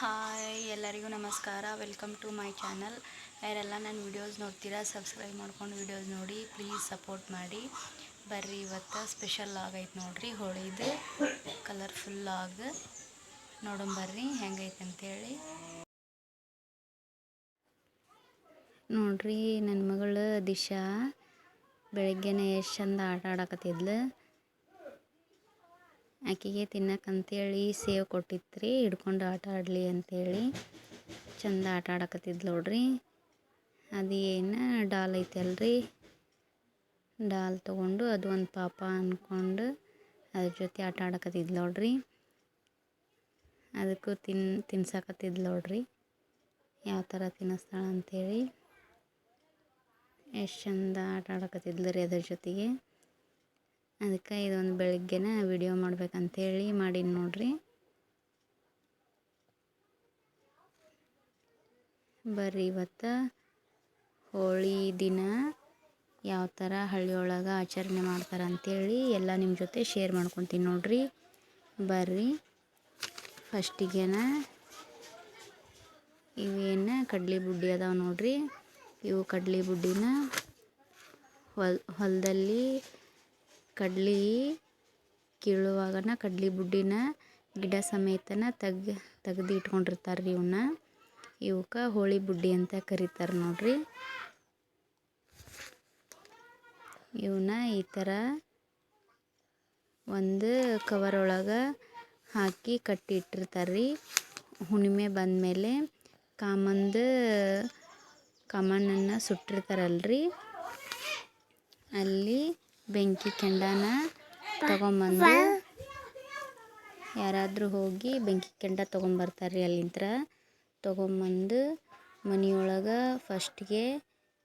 Hi, ಎಲ್ಲರಿಗೂ ನಮಸ್ಕಾರ. Welcome to my channel ಯಾರೆಲ್ಲ ನನ್ನ ವಿಡಿಯೋಸ್ ನೋಡ್ತೀರಾ ಸಬ್ಸ್ಕ್ರೈಬ್ ಮಾಡ್ಕೊಂಡು ವಿಡಿಯೋಸ್ ನೋಡಿ ಪ್ಲೀಸ್ ಸಪೋರ್ಟ್ ಮಾಡಿ. ಬರ್ರಿ ಇವತ್ತು ಸ್ಪೆಷಲ್ ಆಗೈತೆ ನೋಡಿರಿ, ಹೋಳಿದು. ಕಲರ್ಫುಲ್ ಆಗ. ನೋಡೋಣ ಬರ್ರಿ, ಹೆಂಗೈತೆ ಅಂತೇಳಿ. ನೋಡ್ರಿ ನನ್ನ ಮಗಳು ದಿಶಾ, ಬೆಳಗ್ಗೆನೇ ಎಷ್ಟು ಚಂದ ಆಟ ಆಡಕತ್ತಿದ್ಲು. ಆಕೆಗೆ ತಿನ್ನಕ್ಕಂತೇಳಿ ಸೇವ್ ಕೊಟ್ಟಿತ್ರಿ, ಹಿಡ್ಕೊಂಡು ಆಟ ಆಡಲಿ ಅಂತೇಳಿ. ಚಂದ ಆಟ ಆಡಕತ್ತಿದ್ಲು ನೋಡ್ರಿ. ಅದು ಏನು ಡಾಲ್ ಐತಲ್ರಿ. ಡಾಲ್ ತೊಗೊಂಡು ಅದು ಒಂದು ಪಾಪ ಅಂದ್ಕೊಂಡು ಅದ್ರ ಜೊತೆ ಆಟ ಆಡಕತ್ತಿದ್ಲು ನೋಡ್ರಿ. ಅದಕ್ಕೂ ತಿನ್, ತಿನ್ಸಕತ್ತಿದ್ಲು ನೋಡ್ರಿ. ಯಾವ ಥರ ತಿನ್ನಿಸ್ತಾಳ ಅಂಥೇಳಿ ಎಷ್ಟು ಚಂದ ಆಟ ಆಡಕತ್ತಿದ್ಲು ರೀ ಅದ್ರ ಜೊತೆಗೆ. ಅದಕ್ಕೆ ಇದೊಂದು ಬೆಳಗ್ಗೆನ ವಿಡಿಯೋ ಮಾಡ್ಬೇಕಂತೇಳಿ ಮಾಡೀನಿ ನೋಡ್ರಿ. ಬರ್ರಿ ಇವತ್ತು ಹೋಳಿ ದಿನ ಯಾವ ಥರ ಹಳ್ಳಿಯೊಳಗೆ ಆಚರಣೆ ಮಾಡ್ತಾರೆ ಅಂಥೇಳಿ ಎಲ್ಲ ನಿಮ್ಮ ಜೊತೆ ಶೇರ್ ಮಾಡ್ಕೊತೀನಿ ನೋಡ್ರಿ. ಬರ್ರಿ. ಫಸ್ಟಿಗೆನ ಇವೇನು ಕಡ್ಲಿ ಬುಡ್ಡಿ ಅದಾವೆ ನೋಡ್ರಿ. ಇವು ಕಡ್ಲಿ ಬುಡ್ಡಿನ ಹೊಲ್, ಹೊಲದಲ್ಲಿ ಕಡ್ಲಿ ಕೀಳುವಾಗನ ಕಡ್ಲಿ ಬುಡ್ಡಿನ ಗಿಡ ಸಮೇತನ ತೆಗ್ ತೆಗ್ದು ಇಟ್ಕೊಂಡಿರ್ತಾರೆ ರೀ ಇವನ್ನ ಇವಕ್ಕೆ ಹೋಳಿ ಬುಡ್ಡಿ ಅಂತ ಕರೀತಾರೆ ನೋಡ್ರಿ. ಇವನ್ನ ಈ ಥರ ಒಂದು ಕವರ್ ಒಳಗೆ ಹಾಕಿ ಕಟ್ಟಿ ಇಟ್ಟಿರ್ತಾರೆ ರೀ. ಹುಣ್ಣಿಮೆ ಬಂದಮೇಲೆ ಕಾಮಂದು, ಕಾಮಣ್ಣನ್ನು ಸುಟ್ಟಿರ್ತಾರಲ್ರಿ. ಅಲ್ಲಿ ಬೆಂಕಿ ಕೆಂಡನ ತಗೊಂಬಂದು ಯಾರಾದರೂ ಹೋಗಿ ಬೆಂಕಿ ಕೆಂಡ ತೊಗೊಂಬರ್ತಾರೆ ಅಲ್ಲಿಂತ್ರ. ತೊಗೊಂಬಂದು ಮನೆಯೊಳಗೆ ಫಸ್ಟಿಗೆ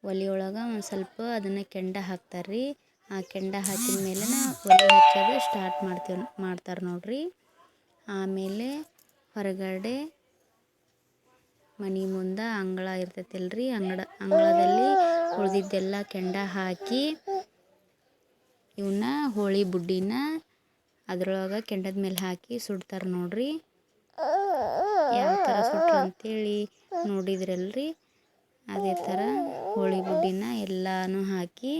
ಒಲೆಯೊಳಗೆ ಒಂದು ಸ್ವಲ್ಪ ಅದನ್ನು ಕೆಂಡ ಹಾಕ್ತಾರೆ ರೀ ಆ ಕೆಂಡ ಹಾಕಿದ ಮೇಲೆ ಒಲೆ ಹಚ್ಚೋದು ಸ್ಟಾರ್ಟ್ ಮಾಡ್ತೀವಿ, ಮಾಡ್ತಾರೆ ನೋಡ್ರಿ. ಆಮೇಲೆ ಹೊರಗಡೆ ಮನೆ ಮುಂದೆ ಅಂಗಳ ಇರ್ತೈತಲ್ರಿ. ಅಂಗಡ, ಅಂಗಳದಲ್ಲಿ ಉಳಿದಿದ್ದೆಲ್ಲ ಕೆಂಡ ಹಾಕಿ ಇವನ್ನ ಹೋಳಿ ಬುಡ್ಡಿನ ಅದ್ರೊಳಗೆ ಕೆಂಡದ ಮೇಲೆ ಹಾಕಿ ಸುಡ್ತಾರೆ ನೋಡ್ರಿ. ಯಾವ ಥರ ಸುಟ್ರು ಅಂತೇಳಿ ನೋಡಿದ್ರಲ್ರಿ. ಅದೇ ಥರ ಹೋಳಿ ಬುಡ್ಡಿನ ಎಲ್ಲನೂ ಹಾಕಿ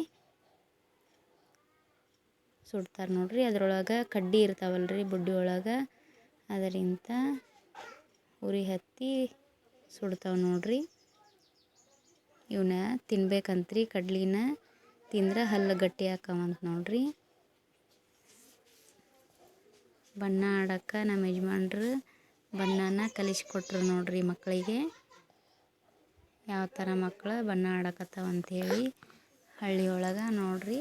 ಸುಡ್ತಾರೆ ನೋಡ್ರಿ. ಅದ್ರೊಳಗೆ ಕಡ್ಡಿ ಇರ್ತಾವಲ್ರಿ ಬುಡ್ಡಿ ಒಳಗೆ. ಅದರಿಂದ ಉರಿ ಹತ್ತಿ ಸುಡ್ತಾವೆ ನೋಡ್ರಿ. ಇವನ್ನ ತಿನ್ಬೇಕಂತ್ರಿ ಕಡ್ಲಿನ. ತಿಂದ್ರೆ ಹಲ್ಲು ಗಟ್ಟಿ ಅಂತ ನೋಡ್ರಿ. ಬಣ್ಣ ಆಡಕ್ಕೆ ನಮ್ಮ ಯಜಮಾನ್ರು ಬಣ್ಣನ ಕಲಿಸ್ಕೊಟ್ರು ನೋಡ್ರಿ ಮಕ್ಕಳಿಗೆ ಯಾವ ಥರ ಮಕ್ಕಳು ಬಣ್ಣ ಆಡಕತ್ತಾವ ಅಂಥೇಳಿ ಹಳ್ಳಿಯೊಳಗೆ ನೋಡ್ರಿ.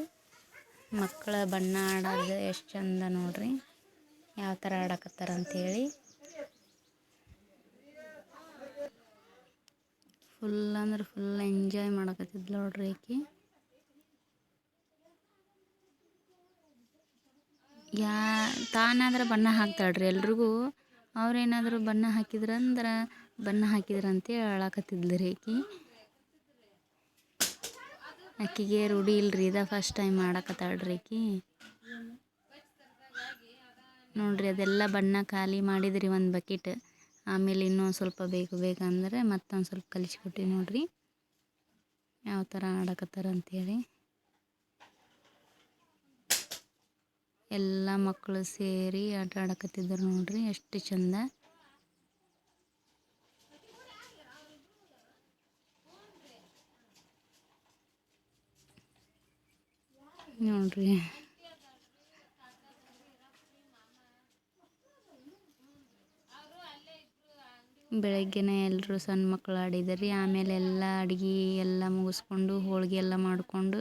ಮಕ್ಕಳ ಬಣ್ಣ ಆಡೋದು ಎಷ್ಟು ಚಂದ ನೋಡ್ರಿ. ಯಾವ ಥರ ಆಡಕತ್ತಾರ ಅಂಥೇಳಿ ಫುಲ್ ಅಂದ್ರೆ ಫುಲ್ ಎಂಜಾಯ್ ಮಾಡಕತ್ತಿದ್ಲು ನೋಡ್ರಿ ಆಕಿ. ಯಾ, ತಾನಾದ್ರೆ ಬಣ್ಣ ಹಾಕ್ತಾಳ್ರಿ ಎಲ್ರಿಗೂ. ಅವ್ರೇನಾದರೂ ಬಣ್ಣ ಹಾಕಿದ್ರಂದ್ರೆ ಬಣ್ಣ ಹಾಕಿದ್ರಂತೇಳಿ ಅಳಕತ್ತಿದ್ಲು ರೀ ಆಕಿ. ಆಕಿಗೆ ರೂಢಿ ಇಲ್ರಿ ಇದ ಫಸ್ಟ್ ಟೈಮ್ ಮಾಡಕತ್ತಾಳ್ರಿ ಆಕಿ. ನೋಡ್ರಿ ಅದೆಲ್ಲ ಬಣ್ಣ ಖಾಲಿ ಮಾಡಿದ್ರಿ ಒಂದು ಬಕೆಟ್ ಆಮೇಲೆ ಇನ್ನೊಂದು ಸ್ವಲ್ಪ ಬೇಕು ಬೇಕಂದ್ರೆ ಮತ್ತೊಂದು ಸ್ವಲ್ಪ ಕಲಿಸ್ಕೊಟ್ಟಿ ನೋಡ್ರಿ. ಯಾವ ಥರ ಆಡಕತ್ತಾರ ಅಂತೇಳಿ ಎಲ್ಲ ಮಕ್ಕಳು ಸೇರಿ ಆಟ ಆಡಕತ್ತಿದ್ರು ನೋಡ್ರಿ, ಎಷ್ಟು ಚಂದ. ನೋಡ್ರಿ. ಬೆಳಗ್ಗೆನೇ ಎಲ್ಲರೂ ಸಣ್ಣ ಮಕ್ಕಳು ಆಡಿದ್ರಿ, ಆಮೇಲೆ ಎಲ್ಲ ಅಡ್ಗೆ ಎಲ್ಲ ಮುಗಿಸ್ಕೊಂಡು ಹೋಳಿಗೆ ಎಲ್ಲ ಮಾಡಿಕೊಂಡು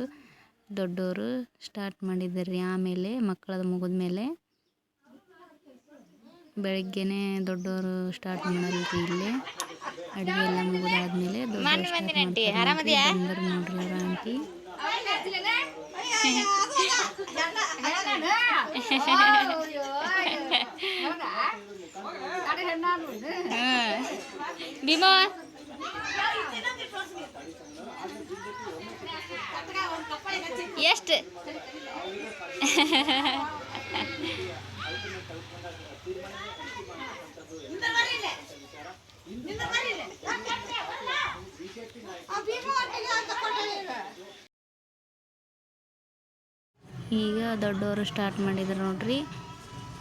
ದೊಡ್ಡವರು ಸ್ಟಾರ್ಟ್ ಮಾಡಿದ್ದಾರೆ. ಆಮೇಲೆ ಮಕ್ಕಳದು ಮುಗಿದ್ಮೇಲೆ ಬೆಳಗ್ಗೆನೆ ದೊಡ್ಡವರು ಸ್ಟಾರ್ಟ್ ಮಾಡಲ್ರಿ ಇಲ್ಲಿ. ಅಡುಗೆ ಎಲ್ಲ ಮುಗಿದಾದ್ಮೇಲೆ ದೊಡ್ಡವರು ನೋಡ್ರಿ ಅವ್ರ ಆಂಟಿ. ಭೀಮಾ? ಎಷ್ಟು? ಈಗ ದೊಡ್ಡವರು ಸ್ಟಾರ್ಟ್ ಮಾಡಿದ್ರು ನೋಡ್ರಿ.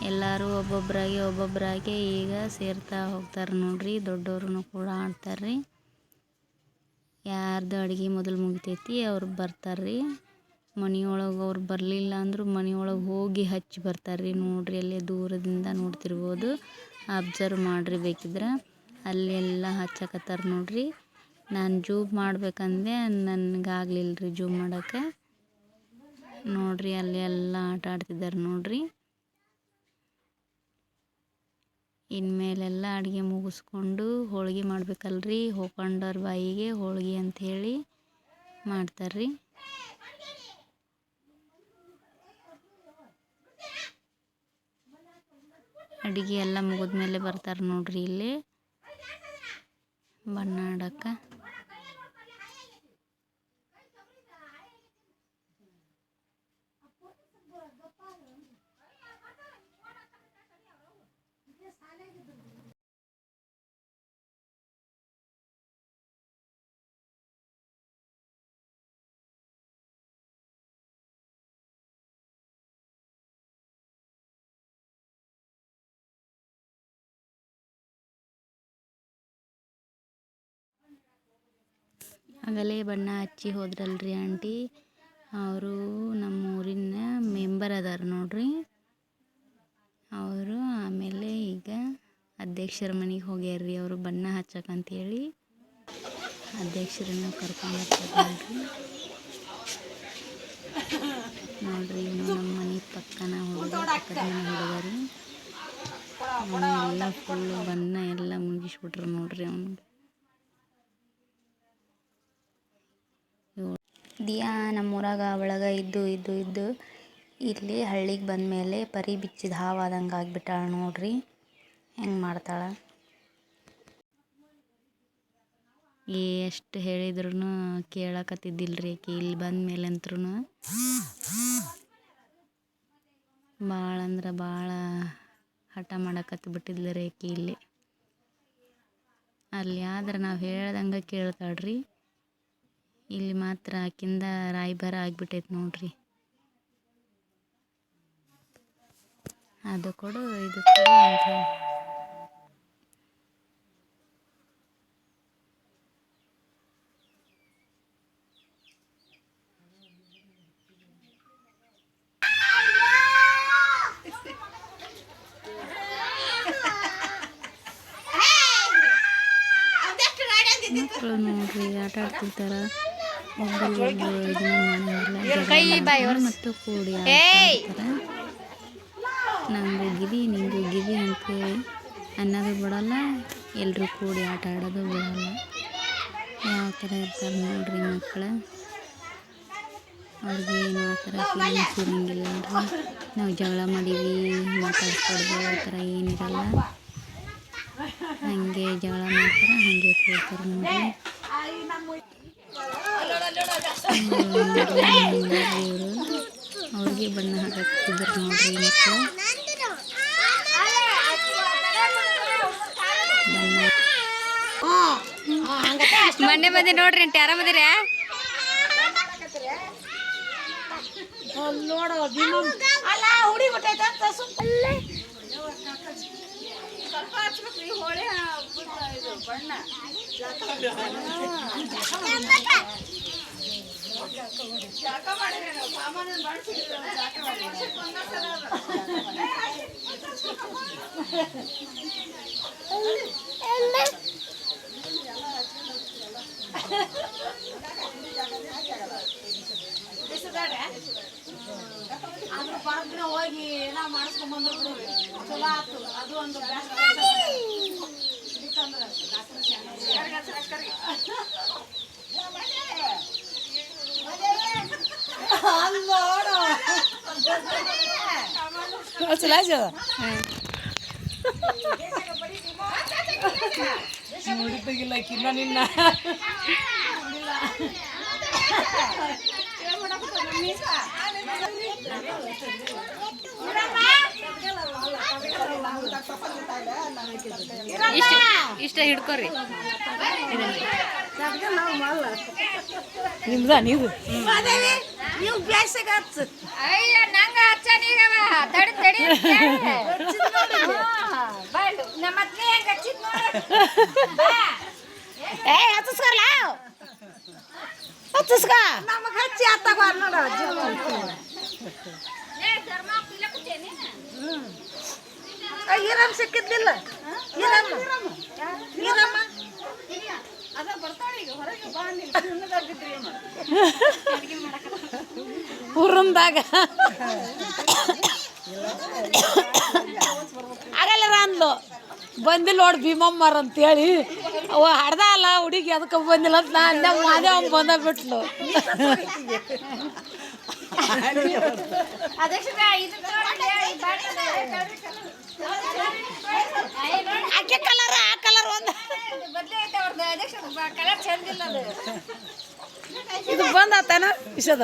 ಎಲ್ಲರೂ ಒಬ್ಬೊಬ್ಬರಾಗಿ ಒಬ್ಬೊಬ್ಬರಾಗಿ ಈಗ ಸೇರ್ತಾ ಹೋಗ್ತಾರೆ ನೋಡ್ರಿ. ದೊಡ್ಡವ್ರು ಕೂಡ ಆಡ್ತಾರೆ. ಯಾರ್ದು ಅಡುಗೆ ಮೊದಲು ಮುಗಿತೈತಿ, ಅವ್ರು ಬರ್ತಾರೆ ರೀ ಮನೆಯೊಳಗೆ ಅವ್ರು ಬರಲಿಲ್ಲ ಅಂದರೂ ಮನೆಯೊಳಗೆ ಹೋಗಿ ಹಚ್ಚಿ ಬರ್ತಾರೆ ರೀ ನೋಡ್ರಿ, ಅಲ್ಲಿ ದೂರದಿಂದ ನೋಡ್ತಿರ್ಬೋದು. ಅಬ್ಸರ್ವ್ ಮಾಡಿರಿ ಬೇಕಿದ್ರೆ. ಅಲ್ಲೆಲ್ಲ ಹಚ್ಚಕತ್ತಾರೆ ನೋಡ್ರಿ. ನಾನು ಜೂಮ್ ಮಾಡ್ಬೇಕಂದೆ ನನಗಾಗ್ಲಿಲ್ಲ ರೀ ಜೂಮ್ ಮಾಡೋಕ್ಕೆ. ನೋಡ್ರಿ, ಅಲ್ಲಿ ಎಲ್ಲ ಆಟ ಆಡ್ತಿದ್ದಾರೆ ನೋಡ್ರಿ. ಇನ್ಮೇಲೆಲ್ಲ ಅಡುಗೆ ಮುಗಿಸ್ಕೊಂಡು ಹೋಳ್ಗೆ ಮಾಡ್ಬೇಕಲ್ರಿ. ಹೋಕಂಡರ ಬಾಯಿಗೆ ಹೋಳ್ಗೆ ಅಂಥೇಳಿ ಮಾಡ್ತಾರೆ ರೀ ಅಡುಗೆ ಎಲ್ಲ ಮುಗಿದ್ಮೇಲೆ ಬರ್ತಾರೆ ನೋಡ್ರಿ ಇಲ್ಲಿ. ಬಣ್ಣ ಆಡಕ್ಕೆ. ಆಗಲೇ ಬಣ್ಣ ಹಚ್ಚಿ ಹೋದ್ರಲ್ರಿ ಆಂಟಿ. ಅವರು ನಮ್ಮ ಊರಿನ ಮೆಂಬರ್ ಅದಾರ ನೋಡ್ರಿ. ಅವರು ಆಮೇಲೆ ಈಗ ಅಧ್ಯಕ್ಷರ ಮನೆಗೆ ಹೋಗ್ಯಾರ್ರಿ ಅವರು ಬಣ್ಣ ಹಚ್ಚಕ್ಕಂತೇಳಿ ಅಧ್ಯಕ್ಷರನ್ನ ಕರ್ಕೊಂಡು ಬರ್ತಾರೆ ನೋಡ್ರಿ ನಮ್ಮ ಮನೆ ಪಕ್ಕನ ಹುಡುಗ, ಪಕ್ಕದ ಮನೆ ಹುಡುಗ ರೀ ಅವನ್ನೆಲ್ಲ ಫುಲ್ಲು ಬಣ್ಣ ಎಲ್ಲ ಮುಗಿಸ್ಬಿಟ್ರು ನೋಡ್ರಿ ಅವನು. ದಿಯಾ, ನಮ್ಮೂರಾಗ ಒಳಗೆ ಇದ್ದು ಇದ್ದು ಇದ್ದು ಇಲ್ಲಿ ಹಳ್ಳಿಗೆ ಬಂದಮೇಲೆ ಪರಿ ಬಿಚ್ಚಿದ ಹಾವಾದಂಗೆ ಆಗಿಬಿಟ್ಟಾಳೆ ನೋಡ್ರಿ. ಹೆಂಗೆ ಮಾಡ್ತಾಳೆ? ಎಷ್ಟು ಹೇಳಿದ್ರು ಕೇಳಕತ್ತಿದ್ದಿಲ್ರಿ ಆಕಿ. ಇಲ್ಲಿ ಬಂದಮೇಲೆ ಅಂತ್ರೂ ಭಾಳ ಅಂದ್ರೆ ಭಾಳ ಹಠ ಮಾಡಕತ್ತಿ ಬಿಟ್ಟಿದ್ಲು ರೀ ಆಕಿ ಇಲ್ಲಿ. ಅಲ್ಲಿ ಆದ್ರೆ ನಾವು ಹೇಳ್ದಂಗೆ ಕೇಳ್ತಾಳ್ರಿ. ಇಲ್ಲಿ ಮಾತ್ರ ಆಕಿಂದ ರಾಯಭಾರ ಆಗಿಬಿಟ್ಟೈತೆ ನೋಡ್ರಿ. ಅದು ಕೊಡು ಇದು ಕೊಡು ಅಂತ ಹೇಳಿ. ಮಕ್ಕಳು ನೋಡ್ರಿ ಆಟ ಆಡ್ತಿರ್ತಾರ ಒಬ್ಬರು ಒಬ್ರು ಇದನ್ನ ಮಾಡಂಗಿಲ್ಲ ಮತ್ತು ಕೂಡಿ ಆಡ್ತಾರೆ ನಂಗೆ ಗಿವಿ, ನಿಂಗೆ ಗಿವಿ ಅಂತೇಳಿ ಅನ್ನೋದು ಬಿಡೋಲ್ಲ ಎಲ್ಲರೂ ಕೂಡಿ ಆಟ ಆಡೋದು ಬಿಡೋಲ್ಲ. ಯಾವ ಥರ ಇರ್ತಾರೆ ನೋಡಿರಿ ಮಕ್ಕಳು ಅವ್ರಿಗೆ ಏನು ಆ ಥರ ಫೀಲಿಂಗ್ಸ್ ಇರೋಂಗಿಲ್ಲ ಅಲ್ರಿ ನಾವು ಜಗಳ ಮಾಡೀವಿ ಮಾತಾಡ್ಸ್ಬಾರ್ದು ಆ ಥರ ಏನಿರಲ್ಲ. ಹಾಗೆ ಜಗಳ ಮಾಡ್ತಾರೆ, ಹಾಗೆ ಕೂಡ್ತಾರೆ ನೋಡಿರಿ. ಅವ್ರಿಗೆ ಬಣ್ಣ ಹಾಕತ್ತಿದ್ರು ನೋಡ್ರಿ ಮಕ್ಕಳು ಮೊನ್ನೆ ಬಂದೆ ನೋಡ್ರಿ ಎಂಟು ಯಾರ ಬಂದಿರ ನೋಡು ಭೀಮಮ್ ಅಲ್ಲ ಹುಡಿ ಬಿಟ್ಟೈತೆ ಅಂತ ಸುಮ್ಮನೆ ಸ್ವಲ್ಪ ಹಚ್ಬೇಕ್ರಿ ಹೋಳಿ ಇದು ಬಣ್ಣ ಜಾಕ ಮಾಡಿದ್ರೆ ಸಾಮಾನು ಮಾಡಿಸಿದ್ರೆ ಜಾಕ ಮಾಡಿ ಅದ್ರ ಪಾರ್ಕ್ನ ಹೋಗಿ ಏನ ಮಾಡಿಸ್ಕೊಂಡ್ ಬಂದ್ರು ಬಿಡು ಚಲೋ ಆತು ಅದು. ಒಂದು ಬ್ಯಾಸ್ಟ್ ನೋಡಿದ್ದಾಗಿಲ್ಲ ಕಿನ್ನ ನಿನ್ನ ಇಷ್ಟ ಇಷ್ಟ ಹಿಡ್ಕೊರಿ ನಿಮ್ದ ನೀವು ನೀವು ಬ್ಯಾಸಗ ಹಚ್ಚ ಅಯ್ಯ ನಂಗ ಹಚ್ಚನೀಗವ ತಡಿ ತಡಿ ನಮ್ಮ ನಮ್ಮತ್ನೇ ಹೆಂಗ ಹಚ್ಚಿದ್ ಏ ಹತ್ತಿಸ್ಕೊಲ್ಲ ಹತ್ತಿಸ್ಕ. ನಮಗ್ ಹಚ್ಚಿ ಆತಾಗ ನೋಡ ಈರಮ್ಮ ಸಿಕ್ಕಿದ್ಲಿಲ್ಲ. ಈರಮ್ಮ ಈರಮ್ಮ ಅದ ಬರ್ತಾಳೆ ಈಗ ಹೊರಗೆ ಬಾ ನೀನು ಅಡುಗೆ ಏನ್ ಹುರಂದಾಗ ಆಗಲ್ಲ ಅಂದ್ಲು. ಬಂದಿಲ್ಲ ನೋಡಿ ಭೀಮಮ್ಮರ್ ಅಂತೇಳಿ. ಅವ ಹಡ್ದ ಅಲ್ಲ, ಹುಡುಗಿ ಅದಕ್ಕೆ ಬಂದಿಲ್ಲ ಅಂತ ನಾ ಅಂದೆ ಮಾದೇ ಅವ್ನು ಬಂದ ಬಿಟ್ಲು. ಆಕೆ ಕಲರ್, ಆ ಕಲರ್ ಒಂದು. ಇದು ಬಂದಾತನ ವಿಷದ?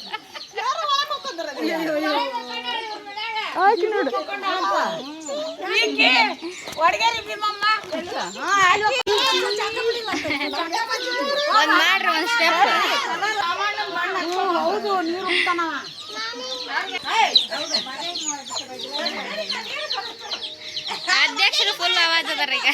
ಒಂದ್ ಮಾಡ್ರಿ ಒಂದ್ ಸ್ಟೆಪ್ ಹೌದು ನೀರು ಅಧ್ಯಕ್ಷರು ಫುಲ್ ಆವಾಜ್ ಅದಾರ ಈಗ.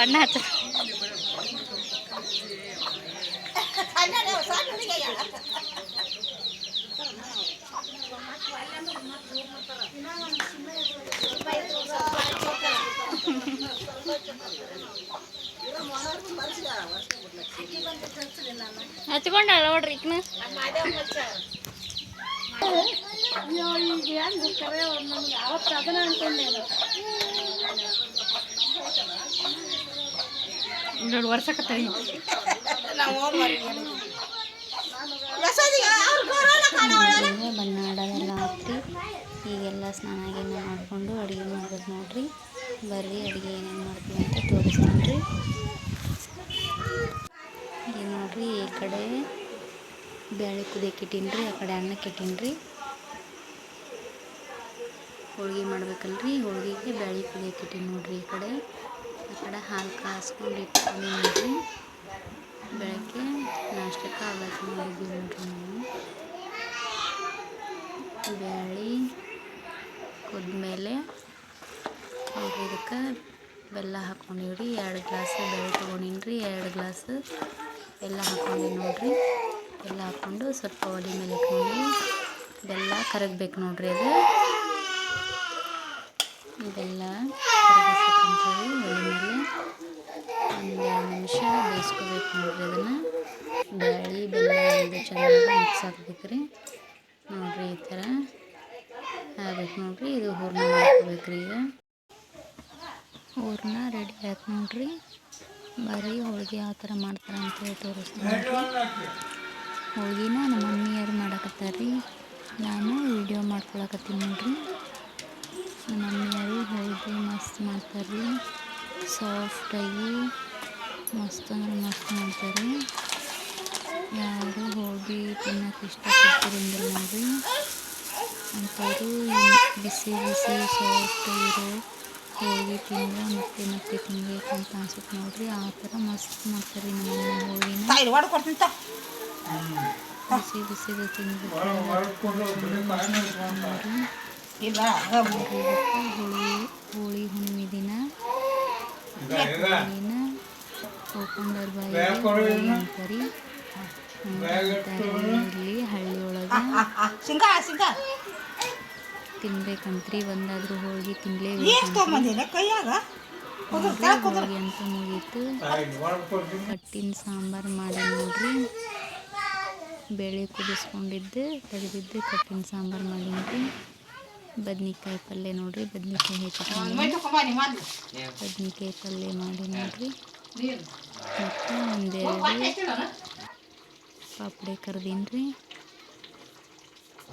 ಬಣ್ಣ ಹಚ್ಚ ಹಚ್ಕೊಂಡಾಳ ನೋಡ್ರಿ ಈಕ್ನ ನೋಡಿ ವರ್ಷಕತ್ತಾಯಿ ಬಣ್ಣ ಆಡೋದೆಲ್ಲ ಆತ್ರಿ ಈಗೆಲ್ಲ ಸ್ನಾನ ಗೀನ ಮಾಡಿಕೊಂಡು ಅಡುಗೆ ಮಾಡ್ಬೇಕು ನೋಡ್ರಿ. ಬರ್ರಿ ಅಡುಗೆ ಏನೇನು ಮಾಡ್ತೀವಿ ಅಂತ ತೋರಿಸ್ತೀನಿ ರೀ. ಈಗ ನೋಡ್ರಿ ಈ ಕಡೆ ಬೇಳೆ ಕುದಿಯಕ್ಕಿಟ್ಟಿನ್ರಿ ಇಟ್ಟೀನಿ ರೀ ಆ ಕಡೆ ಅನ್ನಕ್ಕೆ ಇಟ್ಟೀನಿ ರೀ. ಹೋಳ್ಗೆ ಮಾಡ್ಬೇಕಲ್ರಿ ಹೋಳಿಗೆಗೆ ಬೇಳೆ ಕುದಿಯಕ್ಕೆ ಇಟ್ಟೀನಿ ನೋಡ್ರಿ ಈ ಕಡೆ. ಕಡೆ ಹಾಲು ಕಾಸ್ಕೊಂಡು ಇಟ್ಕೊಂಡು ಬೆಳಗ್ಗೆ ನಾಷ್ಟಕ್ಕೆ ಅವಲಕ್ಕಿ ಮಾಡಿದ್ವಿ ನೋಡ್ರಿ ನಾವು. ಬೇಳೆ, ಕುದ್ಮೇಲೆ ಇದಕ್ಕೆ ಬೆಲ್ಲ ಹಾಕ್ಕೊಂಡಿವ್ರಿ ಎರಡು ಗ್ಲಾಸ್ ಬೆಳೆ ತೊಗೊಂಡಿನಿ ರೀ ಎರಡು ಗ್ಲಾಸ್ ಬೆಲ್ಲ ಹಾಕ್ಕೊಂಡಿನಿ ನೋಡ್ರಿ. ಬೆಲ್ಲ ಹಾಕ್ಕೊಂಡು ಸ್ವಲ್ಪ ಒಲೆ ಮೇಲೆ ಇಟ್ಕೊಂಡು ಬೆಲ್ಲ ಕರಗಬೇಕು ನೋಡ್ರಿ ಅದು. ಬೆಲ್ಲ ಕರಗಿಸ್ಬೇಕಂತೇಳಿ ಒಲೆ ಮೇಲೆ ಒಂದು ನಿಮಿಷ ಬೇಯಿಸ್ಕೋಬೇಕು ನೋಡ್ರಿ ಅದನ್ನು ಬ್ಯಾಳಿ ಬೆಲ್ಲ ಇದು ಚೆನ್ನಾಗಿ ಮಿಕ್ಸ್ ಹಾಕ್ಬೇಕು ರೀ ನೋಡ್ರಿ ಈ ಥರ ಆಗ್ಬೇಕು ನೋಡ್ರಿ ಇದು ಹೂರ್ಣ ಮಾಡ್ಕೋಬೇಕು ರೀ ಈಗ ಹೂರ್ಣ ರೆಡಿ ಆಯ್ತು ನೋಡ್ರಿ ಬರೀ ಹೋಳ್ಗೆ ಯಾವ ಥರ ಮಾಡ್ತಾರೆ ಅಂತೇಳಿ ತೋರಿಸ್ತೀನಿ ಹೋಳಿಗೆನ ನಮ್ಮ ಮಮ್ಮಿಯರು ಮಾಡಕತ್ತಾರ ರೀ ನಾನು ವಿಡಿಯೋ ಮಾಡ್ಕೊಳಕತ್ತೀನಿ ನೋಡ್ರಿ ಮಮ್ಮಿಯರು ಹೋಳ್ಗೆ ಮಸ್ತ್ ಮಾಡ್ತಾರೆ ರೀ. ಸಾಫ್ಟಾಗಿ ಮಸ್ತ್ ಅಂದ್ರೆ ಮಸ್ತ್ ಮಾಡ್ತಾರೆ ಯಾರು ಹೋಗಿ ತಿನ್ನಕ್ಕೆ ಇಷ್ಟಪಡ್ತಿರಂಗಿಲ್ಲ ನೋಡ್ರಿ. ಅಂಥವ್ರು ಈ ಬಿಸಿ ಬಿಸಿ ಸಾಫ್ಟ್ ಇರೋ ಹೋಗಿ ತಿಂದ್ರೆ ಮತ್ತೆ ಮತ್ತೆ ತಿನ್ಬೇಕಂತ ಅನ್ಸುತ್ತೆ ನೋಡ್ರಿ. ಆ ಥರ ಮಸ್ತ್ ಮಾಡ್ತಾರೆ ನಮ್ಮ ಹೋಳಿನ ಬಿಸಿ ಬಿಸಿದು ಇಲ್ಲ ಹೋಳಿ ಹೋಳಿ ಹುಣ್ಣಿಮೆ ದಿನ ಹೋಳಿನ ಅಂತಾರೆ. ಇಲ್ಲಿ ಹಳ್ಳಿ ಒಳಗೆ ಸಿಂಗ ಸಿಂಗ. ತಿನ್ಬೇಕಂತ್ರಿ ಒಂದಾದ್ರೂ ಹೋಳಿಗೆ ತಿನ್ಲೇಬೇಕು ಹೋಳಿಗೆ ಅಂತ ಮುಗೀತು. ಕಟ್ಟಿನ ಸಾಂಬಾರು ಮಾಡಿ ನೋಡ್ರಿ. ಬೇಳೆ ಕುದಿಸ್ಕೊಂಡಿದ್ದು ತೆಗೆದಿದ್ದು ಕಟ್ಟಿನ ಸಾಂಬಾರು ಮಾಡೀನಿ ಬದ್ನಿಕಾಯಿ ಪಲ್ಯ ನೋಡ್ರಿ ಬದ್ನಿಕಾಯಿ ಬದ್ನಿಕಾಯಿ ಪಲ್ಯ ಮಾಡಿ ನೋಡ್ರಿ. ಮತ್ತು ಒಂದೆರಡು ಪಾಪಡೆ ಕರ್ದೀನಿ ರೀ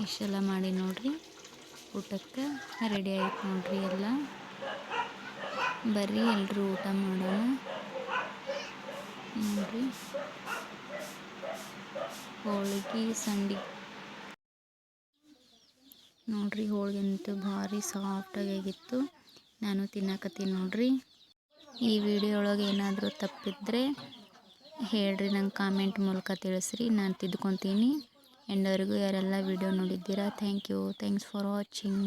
ಇಷ್ಟೆಲ್ಲ ಮಾಡಿ ನೋಡ್ರಿ. ಊಟಕ್ಕೆ ರೆಡಿ ಆಯ್ತು ನೋಡ್ರಿ ಎಲ್ಲ. ಬರ್ರಿ ಎಲ್ಲರೂ ಊಟ ಮಾಡೋಣ. ನೋಡ್ರಿ. ಹೋಳಿಗೆ ಸಂಡಿ ನೋಡ್ರಿ ಹೋಳಿಗೆ ಅಂತೂ ಭಾರಿ ಸಾಫ್ಟಾಗಿ ಆಗಿತ್ತು. ನಾನು ತಿನ್ನಕತ್ತೀನಿ ನೋಡ್ರಿ. ಈ ವಿಡಿಯೋ ಒಳಗೆ ಏನಾದರೂ ತಪ್ಪಿದ್ರೆ ಹೇಳ್ರಿ, ನಂಗೆ ಕಾಮೆಂಟ್ ಮೂಲಕ ತಿಳಿಸ್ರಿ. ನಾನು ತಿದ್ಕೊತೀನಿ. ಎಂಡವರೆಗೂ ಯಾರೆಲ್ಲ ವಿಡಿಯೋ ನೋಡಿದ್ದೀರಾ thank you thanks for watching